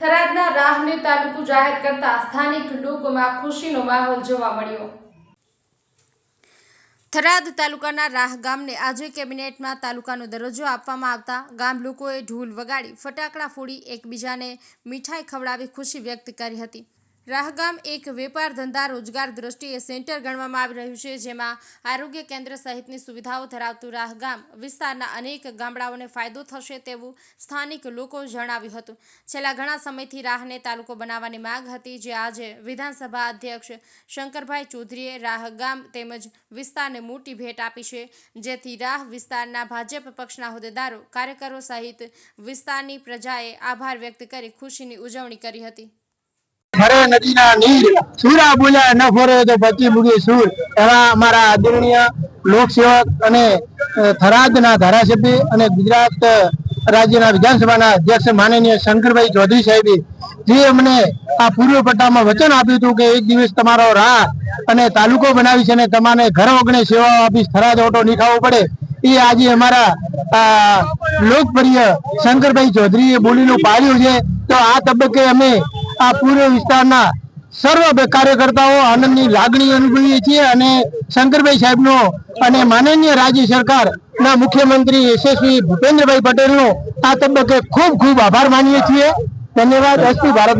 થરાદના રાહને તાલુકો જાહેર કરતા સ્થાનિક લોકોમાં ખુશીનો માહોલ જોવા મળ્યો. થરાદ તાલુકાના રાહ ગામને આજે કેબિનેટમાં તાલુકાનો દરજ્જો આપવામાં આવતા ગામ લોકોએ ઢોલ વગાડી, ફટાકડા ફોડી, એકબીજાને મીઠાઈ ખવડાવી ખુશી વ્યક્ત કરી હતી. રાહ ગામ એક વેપાર ધંધા રોજગાર દ્રષ્ટિએ સેન્ટર ગણવામાં આવી રહ્યું છે, જેમાં આરોગ્ય કેન્દ્ર સહિતની સુવિધાઓ ધરાવતું રાહગામ વિસ્તારના અનેક ગામડાઓને ફાયદો થશે તેવું સ્થાનિક લોકો જણાવ્યું હતું. છેલ્લા ઘણા સમયથી રાહને તાલુકો બનાવવાની માંગ હતી, જે આજે વિધાનસભા અધ્યક્ષ શંકરભાઈ ચૌધરીએ રાહગામ તેમજ વિસ્તારને મોટી ભેટ આપી છે. જેથી રાહ વિસ્તારના ભાજપ પક્ષના હોદ્દેદારો, કાર્યકરો સહિત વિસ્તારની પ્રજાએ આભાર વ્યક્ત કરી ખુશીની ઉજવણી કરી હતી. ફરે નદીના નીર. સુરા બોલ્યા ન ફરે તો પછી મૂકે સુર. એવા અમારા આદરણીય લોકસેવક અને થરાદના ધારાસભ્ય અને ગુજરાત રાજ્યના વિધાનસભાના અધ્યક્ષ માનનીય શંકરભાઈ ચૌધરી સાહેબે, જે અમને આ પૂર્વ પટ્ટામાં વચન આપ્યું હતું કે એક દિવસ તમારો રાહ અને તાલુકો બનાવીશ અને તમારે ઘર ઓગણે સેવાઓ આપીશ થરાદ ઓટો નહીં પડે. એ આજે અમારા લોકપ્રિય શંકરભાઈ ચૌધરીએ બોલીનું પાડ્યું છે. તો આ તબક્કે અમે આ પૂર્વ વિસ્તારના સર્વ કાર્યકર્તાઓ આનંદની લાગણી અનુભવીએ છીએ અને શંકરભાઈ સાહેબનો અને માનનીય રાજ્ય સરકારના મુખ્યમંત્રી યશસ્વી ભૂપેન્દ્રભાઈ પટેલનો આ તબક્કે ખૂબ ખૂબ આભાર માનીએ છીએ ધન્યવાદ અસ્તુ ભારત.